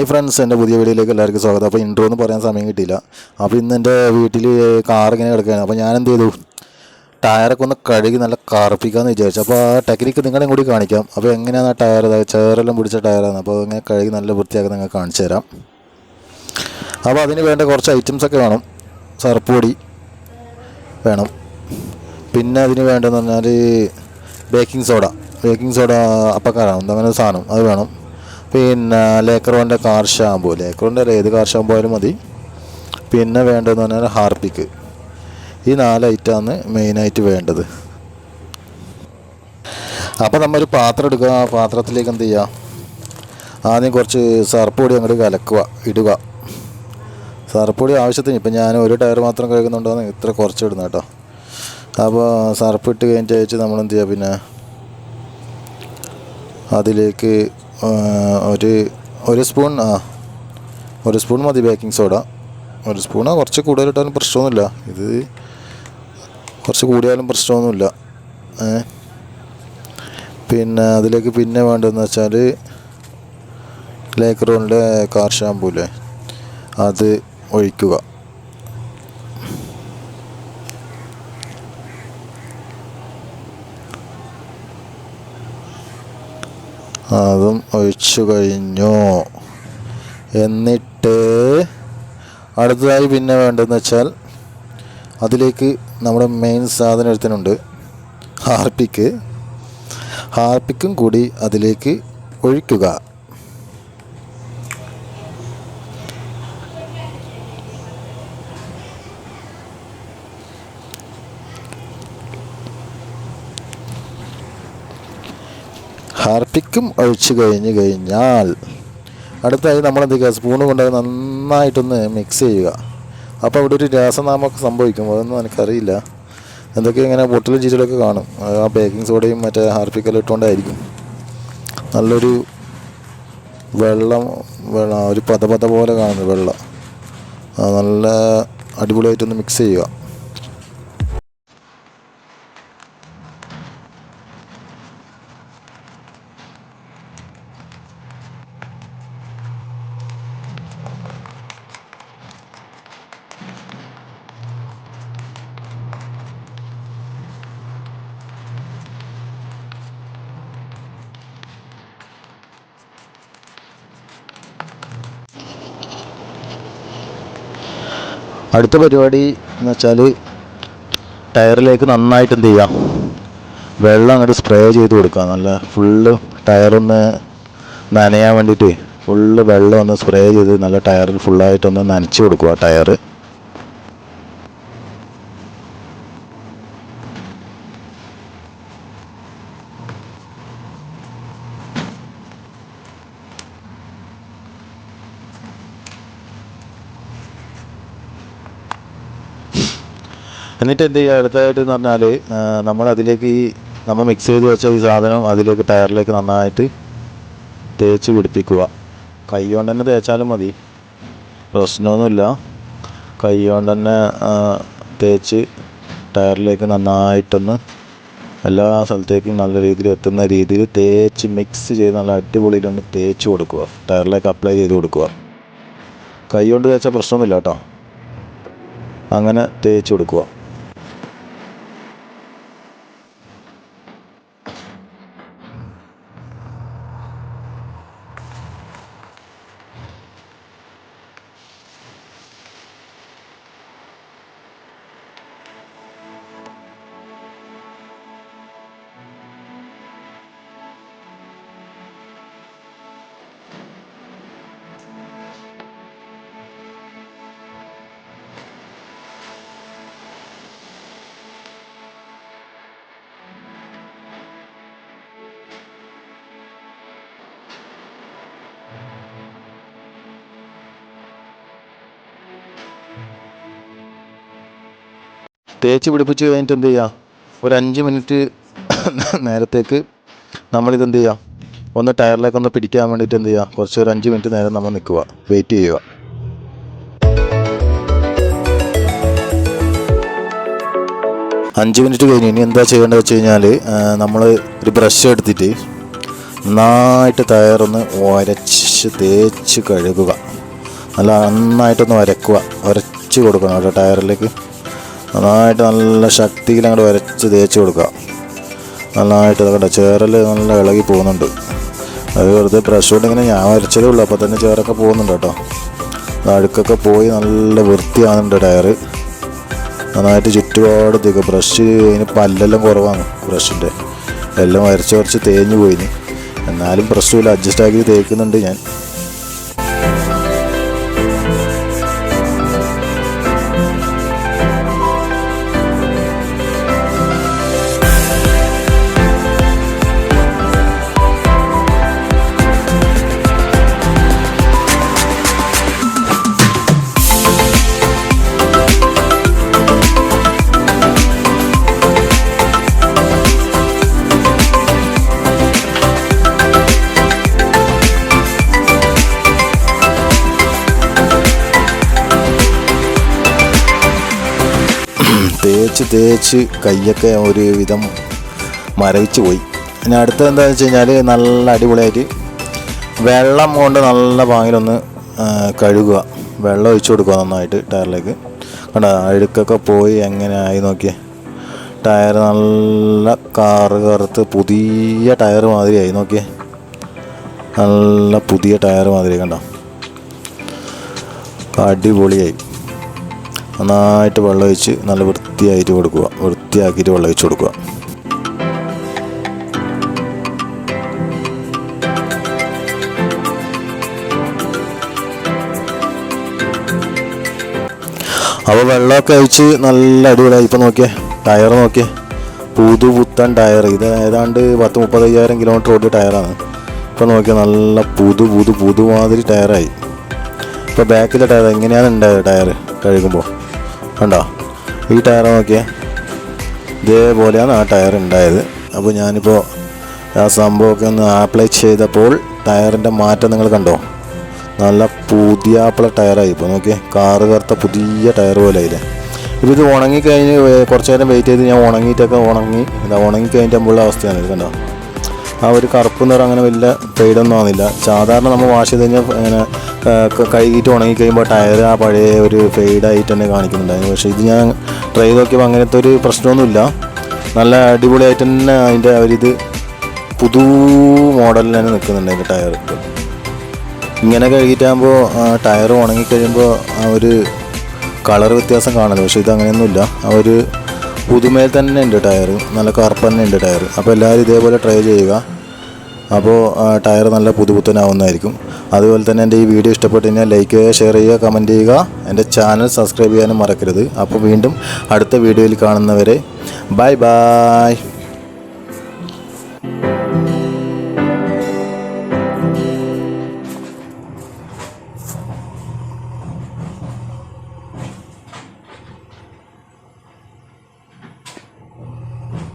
Hi friends എന്റെ പുതിയ വീഡിയോയിലേക്ക് എല്ലാവർക്കും സ്വാഗതം. അപ്പോൾ ഇൻട്രോ എന്ന് പറയാൻ സമയം കിട്ടിയില്ല. അപ്പോൾ ഇന്ന് എന്റെ വീട്ടിൽ കാർ ഇങ്ങനെ കിടക്കുകയാണ്. അപ്പോൾ ഞാൻ എന്ത് ചെയ്തു? ടയറൊക്കെ ഒന്ന് കഴുകി നല്ല കറുപ്പിക്കാമെന്ന് വിചാരിച്ചു. അപ്പോൾ ആ ടെക്നിക്ക് നിങ്ങളെയും കൂടി കാണിക്കാം. അപ്പോൾ എങ്ങനെയാണ് ആ ടയർ ചേറെല്ലാം പിടിച്ച ടയറാണ് അപ്പോൾ ഇങ്ങനെ കഴുകി നല്ല വൃത്തിയാക്കി നിങ്ങൾക്ക് കാണിച്ചു തരാം. അപ്പോൾ അതിന് വേണ്ട കുറച്ച് ഐറ്റംസൊക്കെ വേണം. സർപ്പൊടി വേണം. പിന്നെ അതിന് വേണ്ടതെന്ന് പറഞ്ഞാൽ ബേക്കിംഗ് സോഡ ബേക്കിംഗ് സോഡ അപ്പക്കാരാണ്. അങ്ങനെ സാധനം. അത് വേണം. പിന്നെ ലേക്കറോന്റെ കാർ ഷാമ്പു. ലേക്കറോന്റെ ഏത് കാർ ഷാമ്പു ആയാലും മതി. പിന്നെ വേണ്ടതെന്ന് പറഞ്ഞാൽ ഹാർപ്പിക്ക് ഈ നാല് ഐറ്റമാണ് മെയിനായിട്ട് വേണ്ടത്. അപ്പോൾ നമ്മൊരു പാത്രം എടുക്കുക. ആ പാത്രത്തിലേക്ക് എന്ത് ചെയ്യുക? ആദ്യം കുറച്ച് സർപ്പൊടി അങ്ങോട്ട് കലക്കുക ഇടുക. സർപ്പൊടി ആവശ്യത്തിന് ഇപ്പം ഞാൻ ഒരു ടയർ മാത്രം കഴിക്കുന്നുണ്ടോന്ന് ഇത്ര കുറച്ച് ഇടുന്ന കേട്ടോ. അപ്പോൾ സർപ്പിട്ട് അയച്ച് നമ്മൾ എന്ത് ചെയ്യുക? പിന്നെ അതിലേക്ക് ഒരു ഒരു സ്പൂൺ ആ ഒരു സ്പൂൺ മതി ബേക്കിംഗ് സോഡ ഒരു സ്പൂണോ കുറച്ച് കൂടുതൽ കൂടുതലിട്ടാലും പ്രശ്നമൊന്നുമില്ല. ഇത് കുറച്ച് കൂടിയാലും പ്രശ്നമൊന്നുമില്ല. പിന്നെ അതിലേക്ക് പിന്നെ വേണ്ടതെന്ന് വെച്ചാൽ ലേക്കറോണിന്റെ കാർ ഷാമ്പൂല്ലേ അത് ഒഴിക്കുക. അതും ഒഴിച്ചു കഴിഞ്ഞു. എന്നിട്ട് അടുത്തതായി പിന്നെ വേണ്ടതെന്ന് വെച്ചാൽ അതിലേക്ക് നമ്മുടെ മെയിൻ സാധനം എടുത്തിട്ടുണ്ട് ഹാർപ്പിക്ക് ഹാർപ്പിക്കും കൂടി അതിലേക്ക് ഒഴിക്കുക. ഹാർപ്പിക്കും ഒഴിച്ചു കഴിഞ്ഞു കഴിഞ്ഞാൽ അടുത്തായി നമ്മൾ എന്ത് ചെയ്യുക സ്പൂണ് കൊണ്ട് നന്നായിട്ടൊന്ന് മിക്സ് ചെയ്യുക. അപ്പോൾ അവിടെ ഒരു രാസനാമൊക്കെ സംഭവിക്കും അതൊന്നും എനിക്കറിയില്ല. എന്തൊക്കെ ഇങ്ങനെ ബോട്ടിലും ചീറ്റിലൊക്കെ കാണും. ആ ബേക്കിംഗ് സോഡയും മറ്റേ ഹാർപ്പിക്കെല്ലാം ഇട്ടുകൊണ്ടായിരിക്കും നല്ലൊരു വെള്ളം വെള്ളം ഒരു പത പത പോലെ കാണുന്നു വെള്ളം. നല്ല അടിപൊളിയായിട്ടൊന്ന് മിക്സ് ചെയ്യുക. അടുത്ത പരിപാടി എന്ന് വെച്ചാൽ ടയറിലേക്ക് നന്നായിട്ട് എന്ത് ചെയ്യാം വെള്ളം അങ്ങോട്ട് സ്പ്രേ ചെയ്ത് കൊടുക്കുക നല്ല ഫുള്ള് ടയറൊന്ന് നനയാൻ വേണ്ടിയിട്ട് ഫുള്ള് വെള്ളം ഒന്ന് സ്പ്രേ ചെയ്ത് നല്ല ടയറിൽ ഫുള്ളായിട്ടൊന്ന് നനച്ച് കൊടുക്കുക ടയർ എന്നിട്ട് എന്ത് ചെയ്യുക? അടുത്തതായിട്ട് എന്ന് പറഞ്ഞാൽ നമ്മൾ അതിലേക്ക് ഈ നമ്മൾ മിക്സ് ചെയ്ത് വെച്ച ഈ സാധനം അതിലേക്ക് ടയറിലേക്ക് നന്നായിട്ട് തേച്ച് പിടിപ്പിക്കുക. കൈ കൊണ്ട് തന്നെ തേച്ചാലും മതി. പ്രശ്നമൊന്നുമില്ല. കൈ കൊണ്ട് തന്നെ തേച്ച് ടയറിലേക്ക് നന്നായിട്ടൊന്ന് എല്ലാ സ്ഥലത്തേക്കും നല്ല രീതിയിൽ എത്തുന്ന രീതിയിൽ തേച്ച് മിക്സ് ചെയ്ത് നല്ല അടിപൊളിയിലൊന്ന് തേച്ച് കൊടുക്കുക. ടയറിലേക്ക് അപ്ലൈ ചെയ്ത് കൊടുക്കുക. കൈ കൊണ്ട് തേച്ചാൽ പ്രശ്നമൊന്നുമില്ല കേട്ടോ. അങ്ങനെ തേച്ച് കൊടുക്കുക. തേച്ച് പിടിപ്പിച്ച് കഴിഞ്ഞിട്ട് എന്ത് ചെയ്യുക ഒരു അഞ്ച് മിനിറ്റ് നേരത്തേക്ക് നമ്മളിത് എന്ത് ചെയ്യുക ഒന്ന് ടയറിലേക്ക് ഒന്ന് പിടിക്കാൻ വേണ്ടിയിട്ട് എന്ത് ചെയ്യുക കുറച്ച് ഒരു അഞ്ച് മിനിറ്റ് നേരം നമ്മൾ നിൽക്കുക. വെയിറ്റ് ചെയ്യുക. അഞ്ച് മിനിറ്റ് കഴിഞ്ഞ് ഇനി എന്താ ചെയ്യേണ്ടത് വെച്ച് കഴിഞ്ഞാൽ നമ്മൾ ഒരു ബ്രഷ് എടുത്തിട്ട് നന്നായിട്ട് ടയറൊന്ന് ഉരച്ച് തേച്ച് കഴുകുക. നല്ല നന്നായിട്ടൊന്ന് വരക്കുക ഉരച്ച് കൊടുക്കണം കേട്ടോ ടയറിലേക്ക്. നന്നായിട്ട് നല്ല ശക്തിയിൽ അങ്ങോട്ട് വരച്ച് തേച്ച് കൊടുക്കുക. നന്നായിട്ട് അതുകൊണ്ട് ചേറൽ നല്ല ഇളകി പോകുന്നുണ്ട്. അത് വെറുതെ ബ്രഷ് കൊണ്ട് ഇങ്ങനെ ഞാൻ വരച്ചതേ ഉള്ളൂ അപ്പോൾ തന്നെ ചേറൊക്കെ പോകുന്നുണ്ട് കേട്ടോ. അഴുക്കൊക്കെ പോയി നല്ല വൃത്തിയാകുന്നുണ്ട് ടയറ്. നന്നായിട്ട് ചുറ്റുപാട് തേക്കുക ബ്രഷ് അതിന് പല്ലെല്ലാം കുറവാണ് ബ്രഷിന്റെ എല്ലാം വരച്ച് വരച്ച് തേഞ്ഞു പോയിന്. എന്നാലും പ്രശ്നമില്ല അഡ്ജസ്റ്റ് ആക്കി തേക്കുന്നുണ്ട് ഞാൻ. തേച്ച് തേച്ച് കയ്യൊക്കെ ഒരു വിധം മരവിച്ച് പോയി. ഇനി അടുത്തത് എന്താണെന്ന് വെച്ച് കഴിഞ്ഞാൽ നല്ല അടിപൊളിയായിട്ട് വെള്ളം കൊണ്ട് നല്ല പാങ്ങിലൊന്ന് കഴുകുക. വെള്ളം ഒഴിച്ചു കൊടുക്കുക നന്നായിട്ട് ടയറിലേക്ക്. കണ്ട അഴുക്കൊക്കെ പോയി എങ്ങനെ ആയി നോക്കിയേ. ടയർ നല്ല കാറ് കറുത്ത് പുതിയ ടയർ മാതിരിയായി നോക്കിയേ. നല്ല പുതിയ ടയർ മാതിരി കണ്ടോ. അടിപൊളിയായി. നന്നായിട്ട് വെള്ളം ഒഴിച്ച് നല്ല വൃത്തിയായിട്ട് കൊടുക്കുക. വൃത്തിയാക്കിയിട്ട് വെള്ളം ഒഴിച്ച് കൊടുക്കുക. അപ്പോൾ വെള്ളമൊക്കെ ഒഴിച്ച് നല്ല അടിപൊളിയായി. ഇപ്പം നോക്കിയേ ടയർ നോക്കിയേ. പുതു പുത്തൻ ടയർ ഇത് ഏതാണ്ട് പത്ത് മുപ്പത്തയ്യായിരം കിലോമീറ്റർ ഓടിയ ടയറാണ്. ഇപ്പോൾ നോക്കിയാൽ നല്ല പുതു പുതു പുതുമാതിരി ടയറായി. ഇപ്പോൾ ബാക്കിലെ ടയർ എങ്ങനെയാണ് ഉണ്ടായത് ടയർ കഴുകുമ്പോൾ കണ്ടോ? ഈ ടയർ നോക്കിയേ. ഇതേപോലെയാണ് ആ ടയർ ഉണ്ടായത്. അപ്പോൾ ഞാനിപ്പോൾ ആ സംഭവമൊക്കെ ഒന്ന് ആപ്ലൈ ചെയ്തപ്പോൾ ടയറിന്റെ മാറ്റം നിങ്ങൾ കണ്ടോ? നല്ല പുതിയ ആപ്പിള ടയറായി. ഇപ്പോൾ നോക്കിയേ കാറ് കറുത്ത പുതിയ ടയർ പോലെ ആയില്ലേ? ഇപ്പോൾ ഇത് ഉണങ്ങിക്കഴിഞ്ഞ് കുറച്ച് നേരം വെയിറ്റ് ചെയ്ത് ഞാൻ ഉണങ്ങിയിട്ടൊക്കെ ഉണങ്ങി എന്താ ഉണങ്ങിക്കഴിഞ്ഞിട്ട് മുള്ള അവസ്ഥയാണ് ഇത് കണ്ടോ? ആ ഒരു കറുപ്പ് നിറം അങ്ങനെ വലിയ പെയ്ഡൊന്നും ആവുന്നില്ല. സാധാരണ നമ്മൾ വാഷ് ചെയ്ത് കഴിഞ്ഞാൽ അങ്ങനെ കഴുകിയിട്ട് ഉണങ്ങി കഴിയുമ്പോൾ ടയർ ആ പഴയ ഒരു ഫെയ്ഡായിട്ട് തന്നെ കാണിക്കുന്നുണ്ടായിരുന്നു. പക്ഷേ ഇത് ഞാൻ ട്രൈ നോക്കിയപ്പോൾ അങ്ങനത്തെ ഒരു പ്രശ്നമൊന്നുമില്ല. നല്ല അടിപൊളിയായിട്ട് തന്നെ അതിന്റെ ഒരിത് പുതു മോഡലിൽ തന്നെ നിൽക്കുന്നുണ്ട് അതിന്റെ ടയർ ഇങ്ങനെ കഴുകിയിട്ടാകുമ്പോൾ ടയർ ഉണങ്ങിക്കഴിയുമ്പോൾ ആ ഒരു കളർ വ്യത്യാസം കാണുന്നത് പക്ഷേ ഇത് അങ്ങനെയൊന്നുമില്ല. ആ ഒരു പുതുമയിൽ തന്നെ ഉണ്ട് ടയർ നല്ല കറുപ്പ് തന്നെ ഉണ്ട് ടയർ അപ്പോൾ എല്ലാവരും ഇതേപോലെ ട്രൈ ചെയ്യുക. അപ്പോൾ ടയർ നല്ല പുതുപുത്തനാവുന്നതായിരിക്കും. അതുപോലെ തന്നെ എന്റെ ഈ വീഡിയോ ഇഷ്ടപ്പെട്ട് കഴിഞ്ഞാൽ ലൈക്ക് ചെയ്യുക ഷെയർ ചെയ്യുക. കമന്റ് ചെയ്യുക എന്റെ ചാനൽ സബ്സ്ക്രൈബ് ചെയ്യാനും മറക്കരുത്. അപ്പോൾ വീണ്ടും അടുത്ത വീഡിയോയിൽ കാണുന്നവരെ ബൈ ബൈ